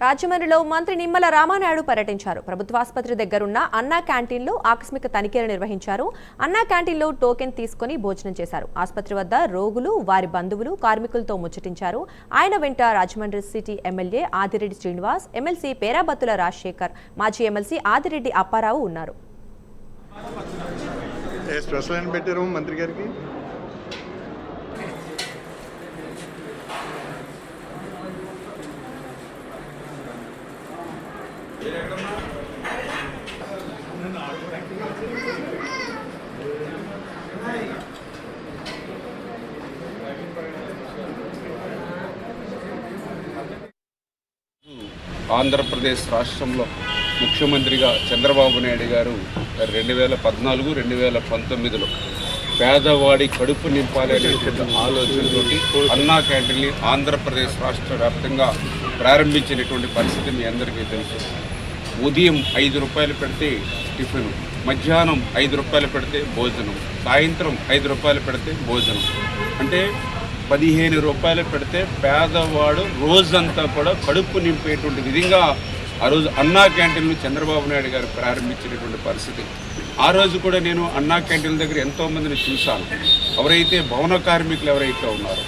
రాజమండ్రిలో మంత్రి నిమ్మల రామానాయుడు పర్యటించారు. ప్రభుత్వాసుపత్రి దగ్గరున్న అన్నా క్యాంటీన్లో ఆకస్మిక తనిఖీలు నిర్వహించారు. అన్నా క్యాంటీన్లో టోకెన్ తీసుకుని భోజనం చేశారు. ఆసుపత్రి వద్ద రోగులు వారి బంధువులు కార్మికులతో ముచ్చటించారు. ఆయన వెంట Rajahmundry city MLA Adireddy Srinivas MLC Perabathula Rajasekhar మాజీ ఎమ్మెల్సీ ఆదిరెడ్డి అప్పారావు ఉన్నారు. మంత్రి గారికి? ఆంధ్రప్రదేశ్ రాష్ట్రంలో ముఖ్యమంత్రిగా చంద్రబాబు నాయుడు గారు రెండు వేల పద్నాలుగు రెండు వేల పంతొమ్మిదిలో పేదవాడి కడుపు నింపాలి అనేటువంటి ఆలోచనతోటి అన్నా క్యాంటీన్ని ఆంధ్రప్రదేశ్ రాష్ట్ర వ్యాప్తంగా ప్రారంభించినటువంటి పరిస్థితి మీ అందరికీ తెలుసు. ఉదయం ఐదు రూపాయలు పెడితే టిఫిన్ మధ్యాహ్నం ఐదు రూపాయలు పెడితే భోజనం సాయంత్రం ఐదు రూపాయలు పెడితే భోజనం. అంటే పదిహేను రూపాయలు పెడితే పేదవాడు రోజంతా కూడా కడుపు నింపేటువంటి విధంగా ఆ రోజు అన్నా క్యాంటీన్లు చంద్రబాబు నాయుడు గారు ప్రారంభించినటువంటి పరిస్థితి. ఆ రోజు కూడా నేను అన్నా క్యాంటీన్ల దగ్గర ఎంతోమందిని చూశాను. ఎవరైతే భవన కార్మికులు ఎవరైతే ఉన్నారో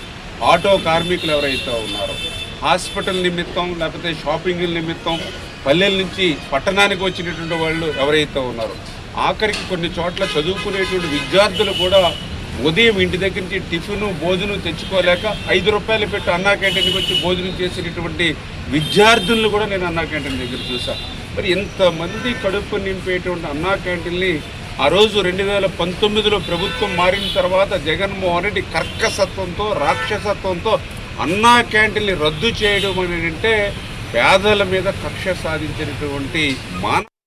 ఆటో కార్మికులు ఎవరైతే ఉన్నారో హాస్పిటల్ నిమిత్తం లేకపోతే షాపింగ్ నిమిత్తం పల్లెల నుంచి పట్టణానికి వచ్చినటువంటి వాళ్ళు ఎవరైతే ఉన్నారో ఆఖరికి కొన్ని చోట్ల చదువుకునేటువంటి విద్యార్థులు కూడా ఉదయం ఇంటి దగ్గర నుంచి టిఫిన్ భోజనం తెచ్చుకోలేక ఐదు రూపాయలు పెట్టి అన్నా క్యాంటీన్కి వచ్చి భోజనం చేసేటటువంటి విద్యార్థులను కూడా నేను అన్నా క్యాంటీన్ దగ్గర చూశాను మరి ఇంతమంది కడుపు నింపేటువంటి అన్నా క్యాంటీన్ని ఆ రోజు రెండు వేల పంతొమ్మిదిలో ప్రభుత్వం మారిన తర్వాత జగన్మోహన్ రెడ్డి కర్కసత్వంతో రాక్షసత్వంతో అన్నా క్యాంటీన్ని రద్దు చేయడం అని అంటే పేదల మీద కక్ష సాధించినటువంటి మాన